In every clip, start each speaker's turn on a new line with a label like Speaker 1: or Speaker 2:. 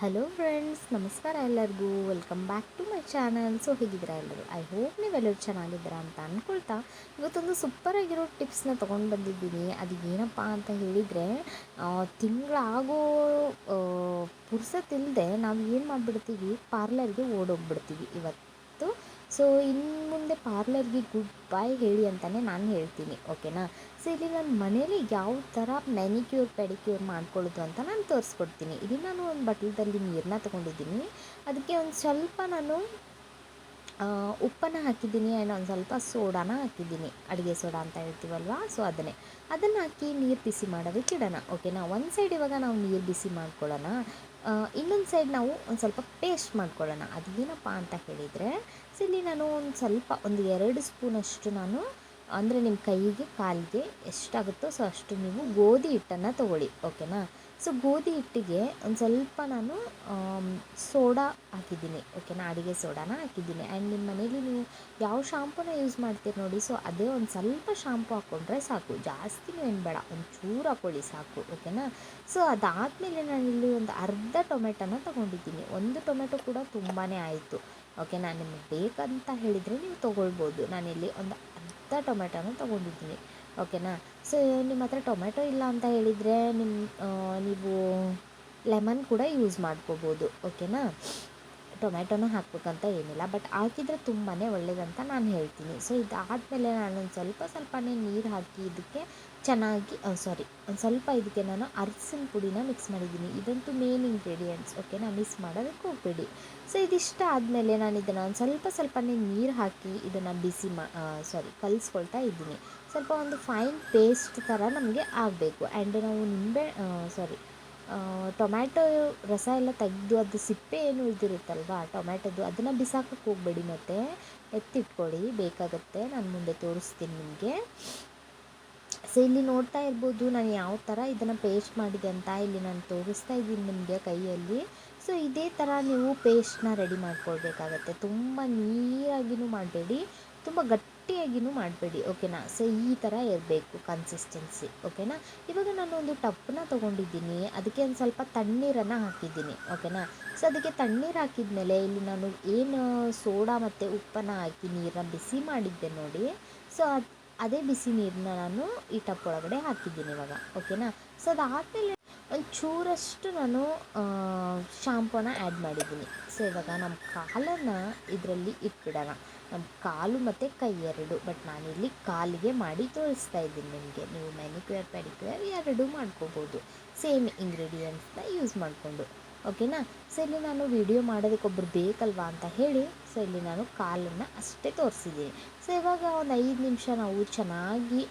Speaker 1: Hello friends ನಮಸ್ಕಾರ ಎಲ್ಲರಿಗೂ. Welcome back to my channel so ಹೇಗಿದ್ದೀರಾ ಎಲ್ಲರೂ? ಐ ಹೋಪ್ ನೀವೆಲ್ಲರೂ ಚೆನ್ನಾಗಿದ್ದೀರಾ ಅಂತ ಅಂದ್ಕೊಳ್ತಾ ಇವತ್ತೊಂದು ಸೂಪರ್ ಆಗಿರೋ ಟಿಪ್ಸ್ನ ತೊಗೊಂಡು ಬಂದಿದ್ದೀನಿ. ಅದು ಏನಪ್ಪ ಅಂತ ಹೇಳಿದರೆ ತಿಂಗಳಾಗೋ ಪುರ್ಸತ್ತಿಲ್ಲದೆ ನಾವು ಏನು ಮಾಡಿಬಿಡ್ತೀವಿ? ಪಾರ್ಲರ್ಗೆ ಓಡೋಗ್ಬಿಡ್ತೀವಿ ಇವತ್ತು. ಸೊ ಇನ್ನು ಮುಂದೆ ಪಾರ್ಲರ್ಗೆ ಗುಡ್ ಬೈ ಹೇಳಿ ಅಂತಲೇ ನಾನು ಹೇಳ್ತೀನಿ ಓಕೆನಾ ಸೊ ಇಲ್ಲಿ ನಾನು ಮನೇಲಿ ಯಾವ ಥರ ಮೆನಿಕ್ಯೂರ್ ಪೆಡಿಕ್ಯೂರ್ ಮಾಡ್ಕೊಳ್ಳೋದು ಅಂತ ನಾನು ತೋರಿಸ್ಕೊಡ್ತೀನಿ. ಇಲ್ಲಿ ನಾನು ಒಂದು ಬಟ್ಲದಲ್ಲಿ ನೀರನ್ನ ತೊಗೊಂಡಿದ್ದೀನಿ. ಅದಕ್ಕೆ ಒಂದು ಸ್ವಲ್ಪ ನಾನು ಉಪ್ಪನ್ನು ಹಾಕಿದ್ದೀನಿ ಆ್ಯಂಡ್ ಒಂದು ಸ್ವಲ್ಪ ಸೋಡಾನ ಹಾಕಿದ್ದೀನಿ. ಅಡುಗೆ ಸೋಡಾ ಅಂತ ಹೇಳ್ತೀವಲ್ವ? ಸೊ ಅದನ್ನೇ. ಅದನ್ನು ಹಾಕಿ ನೀರು ಬಿಸಿ ಮಾಡೋದಕ್ಕೆ ಇಡೋಣ. ಓಕೆನಾ ಒಂದು ಸೈಡ್ ಇವಾಗ ನಾವು ನೀರು ಬಿಸಿ ಮಾಡ್ಕೊಳ್ಳೋಣ. ಇನ್ನೊಂದು ಸೈಡ್ ನಾವು ಒಂದು ಸ್ವಲ್ಪ ಪೇಸ್ಟ್ ಮಾಡ್ಕೊಳ್ಳೋಣ. ಅದು ಏನಪ್ಪ ಅಂತ ಹೇಳಿದರೆ ಸೊ ಇಲ್ಲಿ ನಾನು ಒಂದು ಸ್ವಲ್ಪ, ಒಂದು ಎರಡು ಸ್ಪೂನಷ್ಟು ನಾನು ಅಂದರೆ ನಿಮ್ಮ ಕೈಗೆ, ಕಾಲಿಗೆ ಎಷ್ಟಾಗುತ್ತೋ ಸೊ ಅಷ್ಟು ನೀವು ಗೋಧಿ ಹಿಟ್ಟನ್ನು ತೊಗೊಳ್ಳಿ ಓಕೆನಾ ಸೊ ಗೋಧಿ ಹಿಟ್ಟಿಗೆ ಒಂದು ಸ್ವಲ್ಪ ನಾನು ಸೋಡಾ ಹಾಕಿದ್ದೀನಿ ಓಕೆನಾ ಅಡುಗೆ ಸೋಡಾನ ಹಾಕಿದ್ದೀನಿ. ಆ್ಯಂಡ್ ನಿಮ್ಮ ಮನೇಲಿ ನೀವು ಯಾವ ಶಾಂಪೂನ ಯೂಸ್ ಮಾಡ್ತೀರಿ ನೋಡಿ ಸೊ ಅದೇ ಒಂದು ಸ್ವಲ್ಪ ಶಾಂಪು ಹಾಕ್ಕೊಂಡ್ರೆ ಸಾಕು. ಜಾಸ್ತಿ ಏನು ಬೇಡ ಒಂದು ಚೂರು ಹಾಕ್ಕೊಳ್ಳಿ ಸಾಕು ಓಕೆನಾ ಸೊ ಅದಾದಮೇಲೆ ನಾನಿಲ್ಲಿ ಒಂದು ಅರ್ಧ ಟೊಮೆಟೊನ ತೊಗೊಂಡಿದ್ದೀನಿ. ಒಂದು ಟೊಮೆಟೊ ಕೂಡ ತುಂಬಾ ಆಯಿತು ಓಕೆನಾ ನಿಮಗೆ ಬೇಕಂತ ಹೇಳಿದರೆ ನೀವು ತೊಗೊಳ್ಬೋದು. ನಾನಿಲ್ಲಿ ಒಂದು ಅರ್ಧ ಟೊಮೆಟೊನ ತೊಗೊಂಡಿದ್ದೀನಿ. ಓಕೆನಾ? ಸೊ, ನಿಮ್ಮ ಹತ್ರ ಟೊಮೆಟೊ ಇಲ್ಲ ಅಂತ ಹೇಳಿದರೆ ನಿಮ್ಮ ನೀವು ಲೆಮನ್ ಕೂಡ ಯೂಸ್ ಮಾಡ್ಕೋಬೋದು. ಓಕೆನಾ? ಟೊಮೆಟೊನೂ ಹಾಕ್ಬೇಕಂತ ಏನಿಲ್ಲ ಬಟ್ ಹಾಕಿದರೆ ತುಂಬಾ ಒಳ್ಳೆಯದಂತ ನಾನು ಹೇಳ್ತೀನಿ. ಸೊ ಇದಾದಮೇಲೆ ಒಂದು ಸ್ವಲ್ಪ ಸ್ವಲ್ಪನೇ ನೀರು ಹಾಕಿ ಇದಕ್ಕೆ ಚೆನ್ನಾಗಿ ಸಾರಿ ಒಂದು ಸ್ವಲ್ಪ ಇದಕ್ಕೆ ನಾನು ಅರ್ಸಿನ ಪುಡಿನ ಮಿಕ್ಸ್ ಮಾಡಿದ್ದೀನಿ. ಇದಂತೂ ಮೇನ್ ಇಂಗ್ರೀಡಿಯೆಂಟ್ಸ್ ಓಕೆನಾ ಮಿಸ್ ಮಾಡೋದಕ್ಕೆ ಹೋಗಬೇಡಿ. ಸೊ ಇದಿಷ್ಟ ಆದಮೇಲೆ ನಾನು ಇದನ್ನು ಒಂದು ಸ್ವಲ್ಪ ಸ್ವಲ್ಪನೇ ನೀರು ಹಾಕಿ ಇದನ್ನು ಬಿಸಿ ಮಾ ಸಾರಿ ಕಲಿಸ್ಕೊಳ್ತಾ ಇದ್ದೀನಿ. ಸ್ವಲ್ಪ ಒಂದು ಫೈನ್ ಪೇಸ್ಟ್ ಥರ ನಮಗೆ ಆಗಬೇಕು. ಆ್ಯಂಡ್ ನಾವು ನಿಂಬೆ ಸಾರಿ ಟೊಮ್ಯಾಟೊ ರಸ ಎಲ್ಲ ತೆಗೆದು ಅದು ಸಿಪ್ಪೆ ಏನು ಉಳಿದಿರುತ್ತಲ್ವ ಟೊಮ್ಯಾಟೊದು, ಅದನ್ನು ಬಿಸಾಕಕ್ಕೆ ಹೋಗಬೇಡಿ ಮತ್ತೆ. ಎತ್ತಿಟ್ಕೊಳ್ಳಿ, ಬೇಕಾಗುತ್ತೆ, ನಾನು ಮುಂದೆ ತೋರಿಸ್ತೀನಿ ನಿಮಗೆ. ಸೊ ಇಲ್ಲಿ ನೋಡ್ತಾ ಇರ್ಬೋದು ನಾನು ಯಾವ ಥರ ಇದನ್ನು ಪೇಸ್ಟ್ ಮಾಡಿದೆ ಅಂತ ಇಲ್ಲಿ ನಾನು ತೋರಿಸ್ತಾ ಇದ್ದೀನಿ ನಿಮಗೆ ಕೈಯಲ್ಲಿ. ಸೊ ಇದೇ ಥರ ನೀವು ಪೇಸ್ಟ್ನ ರೆಡಿ ಮಾಡ್ಕೊಳ್ಬೇಕಾಗತ್ತೆ. ತುಂಬ ನೀರಾಗಿನೂ ಮಾಡಬೇಡಿ. ತುಂಬ ಗಟ್ಟಿಯಾಗಿನೂ ಮಾಡಬೇಡಿ, ಓಕೆನಾ? ಸೊ ಈ ಥರ ಇರಬೇಕು ಕನ್ಸಿಸ್ಟೆನ್ಸಿ ಓಕೆನಾ? ಇವಾಗ ನಾನು ಒಂದು ಟಪ್ಪನ್ನ ತೊಗೊಂಡಿದ್ದೀನಿ, ಅದಕ್ಕೆ ಒಂದು ಸ್ವಲ್ಪ ತಣ್ಣೀರನ್ನು ಹಾಕಿದ್ದೀನಿ, ಓಕೆನಾ? ಸೊ ಅದಕ್ಕೆ ತಣ್ಣೀರು ಹಾಕಿದ್ಮೇಲೆ ಇಲ್ಲಿ ನಾನು ಏನು ಸೋಡಾ ಮತ್ತು ಉಪ್ಪನ್ನು ಹಾಕಿ ನೀರನ್ನ ಬಿಸಿ ಮಾಡಿದ್ದೆ ನೋಡಿ. ಸೊ ಅದು, ಅದೇ ಬಿಸಿ ನೀರನ್ನ ನಾನು ಈ ಟಪ್ ಒಳಗಡೆ ಹಾಕಿದ್ದೀನಿ ಇವಾಗ, ಓಕೆನಾ? ಸೊ ಅದಾದಮೇಲೆ ಒಂದು ಚೂರಷ್ಟು ನಾನು ಶಾಂಪೂನ ಆ್ಯಡ್ ಮಾಡಿದ್ದೀನಿ. ಸೊ ಇವಾಗ ನಮ್ಮ ಕಾಲನ್ನು ಇದರಲ್ಲಿ ಇಟ್ಬಿಡೋಣ ನಮ್ಮ ಕಾಲು ಮತ್ತು ಕೈ ಎರಡು ಬಟ್ ನಾನಿಲ್ಲಿ ಕಾಲಿಗೆ ಮಾಡಿ ತೋರಿಸ್ತಾ ಇದ್ದೀನಿ ನಿಮಗೆ. ನೀವು ಮ್ಯಾನಿಕ್ಯೂರ್ ಪೆಡಿಕ್ಯೂರ್ ಎರಡೂ ಮಾಡ್ಕೋಬೋದು. ಸೇಮ್ ಇಂಗ್ರೀಡಿಯೆಂಟ್ಸ್ನ ಯೂಸ್ ಮಾಡಿಕೊಂಡು. ಓಕೆನಾ? ಸೊ ಇಲ್ಲಿ ನಾನು ವಿಡಿಯೋ ಮಾಡೋದಕ್ಕೊಬ್ರು ಬೇಕಲ್ವಾ ಅಂತ ಹೇಳಿ ಸೊ ಇಲ್ಲಿ ನಾನು ಕಾಲನ್ನು ಅಷ್ಟೇ ತೋರಿಸಿದ್ದೀನಿ. ಸೊ ಇವಾಗ ಒಂದು ಐದು ನಿಮಿಷ ನಾವು ಚೆನ್ನಾಗಿ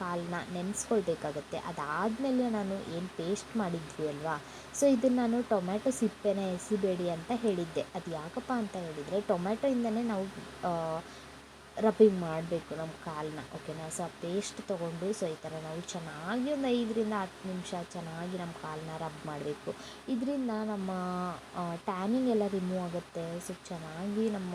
Speaker 1: ಕಾಲನ್ನ ನೆನೆಸ್ಕೊಳ್ಬೇಕಾಗತ್ತೆ. ಅದಾದಮೇಲೆ ನಾನು ಏನು ಪೇಸ್ಟ್ ಮಾಡಿದ್ವಿ ಅಲ್ವಾ? ಸೊ ಇದನ್ನು ನಾನು ಟೊಮ್ಯಾಟೊ ಸಿಪ್ಪೆನ ಎಸಿಬೇಡಿ ಅಂತ ಹೇಳಿದ್ದೆ. ಅದು ಯಾಕಪ್ಪ ಅಂತ ಹೇಳಿದರೆ, ಟೊಮ್ಯಾಟೊಯಿಂದನೇ ನಾವು ರಬ್ಬಿಂಗ್ ಮಾಡಬೇಕು ನಮ್ಮ ಕಾಲನ್ನ, ಓಕೆನಾ? ಸೊ ಆ ಪೇಸ್ಟ್ ತೊಗೊಂಡು ಸೊ ಈ ಥರ ನಾವು ಚೆನ್ನಾಗಿ ಒಂದು ಐದರಿಂದ ಹತ್ತು ನಿಮಿಷ ಚೆನ್ನಾಗಿ ನಮ್ಮ ಕಾಲನ್ನ ರಬ್ ಮಾಡಬೇಕು. ಇದರಿಂದ ನಮ್ಮ ಟ್ಯಾನಿಂಗ್ ಎಲ್ಲ ರಿಮೂವ್ ಆಗುತ್ತೆ. ಸೊ ಚೆನ್ನಾಗಿ ನಮ್ಮ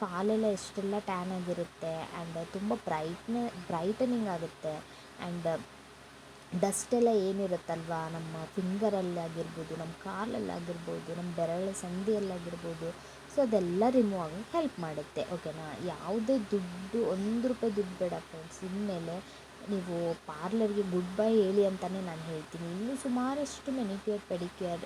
Speaker 1: ಕಾಲೆಲ್ಲ ಎಷ್ಟೆಲ್ಲ ಟ್ಯಾನ್ ಆಗಿರುತ್ತೆ ಆ್ಯಂಡ್ ತುಂಬ ಬ್ರೈಟ್ನೆ ಬ್ರೈಟನಿಂಗ್ ಆಗುತ್ತೆ ಆ್ಯಂಡ್ ಡಸ್ಟ್ ಎಲ್ಲ ಏನಿರುತ್ತಲ್ವ? ನಮ್ಮ ಫಿಂಗರಲ್ಲಿ ಆಗಿರ್ಬೋದು ನಮ್ಮ ಕಾಲಲ್ಲಿ ಆಗಿರ್ಬೋದು ನಮ್ಮ ಬೆರಳ ಸಂದಿಯಲ್ಲಾಗಿರ್ಬೋದು, ಸೊ ಅದೆಲ್ಲ ರಿಮೂವ್ ಆಗೋಕ್ಕೆ ಹೆಲ್ಪ್ ಮಾಡುತ್ತೆ ಓಕೆನಾ ಯಾವುದೇ ದುಡ್ಡು, ಒಂದು ರೂಪಾಯಿ ದುಡ್ಡು ಬೇಡ ಫ್ರೆಂಡ್ಸ್ ಇನ್ಮೇಲೆ ನೀವು ಪಾರ್ಲರ್ಗೆ ಗುಡ್ ಬೈ ಹೇಳಿ ಅಂತಲೇ ನಾನು ಹೇಳ್ತೀನಿ. ಇನ್ನೂ ಸುಮಾರಷ್ಟು ಮೆನಿಕ್ಯೂರ್ ಪೆಡಿಕ್ಯೂರ್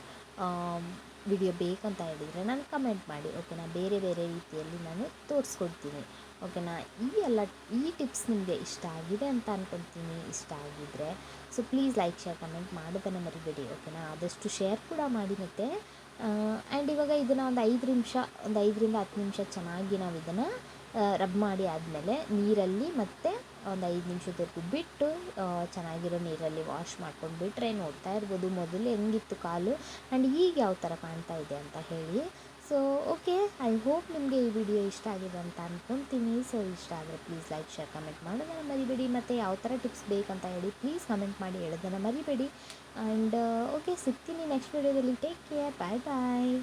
Speaker 1: ವಿಡಿಯೋ ಬೇಕಂತ ಹೇಳಿದರೆ ನಾನು ಕಮೆಂಟ್ ಮಾಡಿ ಓಕೆನಾ ಬೇರೆ ಬೇರೆ ರೀತಿಯಲ್ಲಿ ನಾನು ತೋರಿಸ್ಕೊಡ್ತೀನಿ. ಓಕೆನಾ ಈ ಎಲ್ಲ, ಈ ಟಿಪ್ಸ್ ನಿಮಗೆ ಇಷ್ಟ ಆಗಿದೆ ಅಂತ ಅಂದ್ಕೊತೀನಿ ಇಷ್ಟ ಆಗಿದ್ದರೆ so please like share comment ಮಾಡೋದನ್ನು ಮರಿಬೇಡಿ ಓಕೆನಾ ಆದಷ್ಟು ಶೇರ್ ಕೂಡ ಮಾಡಿ ಮತ್ತು ಆ್ಯಂಡ್ ಇವಾಗ ಇದನ್ನು ಒಂದು ಐದು ನಿಮಿಷ, ಒಂದು ಐದರಿಂದ ಹತ್ತು ನಿಮಿಷ ಚೆನ್ನಾಗಿ ನಾವು ಇದನ್ನು ರಬ್ ಮಾಡಿ ಆದಮೇಲೆ ನೀರಲ್ಲಿ ಮತ್ತು ಒಂದು ಐದು ನಿಮಿಷದವರೆಗೂ ಬಿಟ್ಟು ಚೆನ್ನಾಗಿರೋ ನೀರಲ್ಲಿ ವಾಶ್ ಮಾಡ್ಕೊಂಡು ಬಿಟ್ಟರೆ ನೋಡ್ತಾ ಇರ್ಬೋದು. ಮೊದಲು ಹೆಂಗಿತ್ತು ಕಾಲು? ಆ್ಯಂಡ್ ಈಗ ಯಾವ ಥರ ಕಾಣ್ತಾ ಇದೆ ಅಂತ ಹೇಳಿ. ಸೊ ಓಕೆ ಐ ಹೋಪ್ ನಿಮಗೆ ಈ ವಿಡಿಯೋ ಇಷ್ಟ ಆಗಿದೆ ಅಂತ ಅಂದ್ಕೊತೀನಿ ಸೊ ಇಷ್ಟ ಆದರೆ ಪ್ಲೀಸ್ ಲೈಕ್ ಶೇರ್ ಕಮೆಂಟ್ ಮಾಡೋದನ್ನು ಮರಿಬೇಡಿ. ಮತ್ತು ಯಾವ ಥರ ಟಿಪ್ಸ್ ಬೇಕಂತ ಹೇಳಿ ಪ್ಲೀಸ್ ಕಮೆಂಟ್ ಮಾಡಿ ಹೇಳೋದನ್ನು ಮರಿಬೇಡಿ. ಆ್ಯಂಡ್ ಓಕೆ ಸಿಗ್ತೀನಿ ನೆಕ್ಸ್ಟ್ ವಿಡಿಯೋದಲ್ಲಿ ಟೇಕ್ ಕೇರ್ ಬಾಯ್ ಬಾಯ್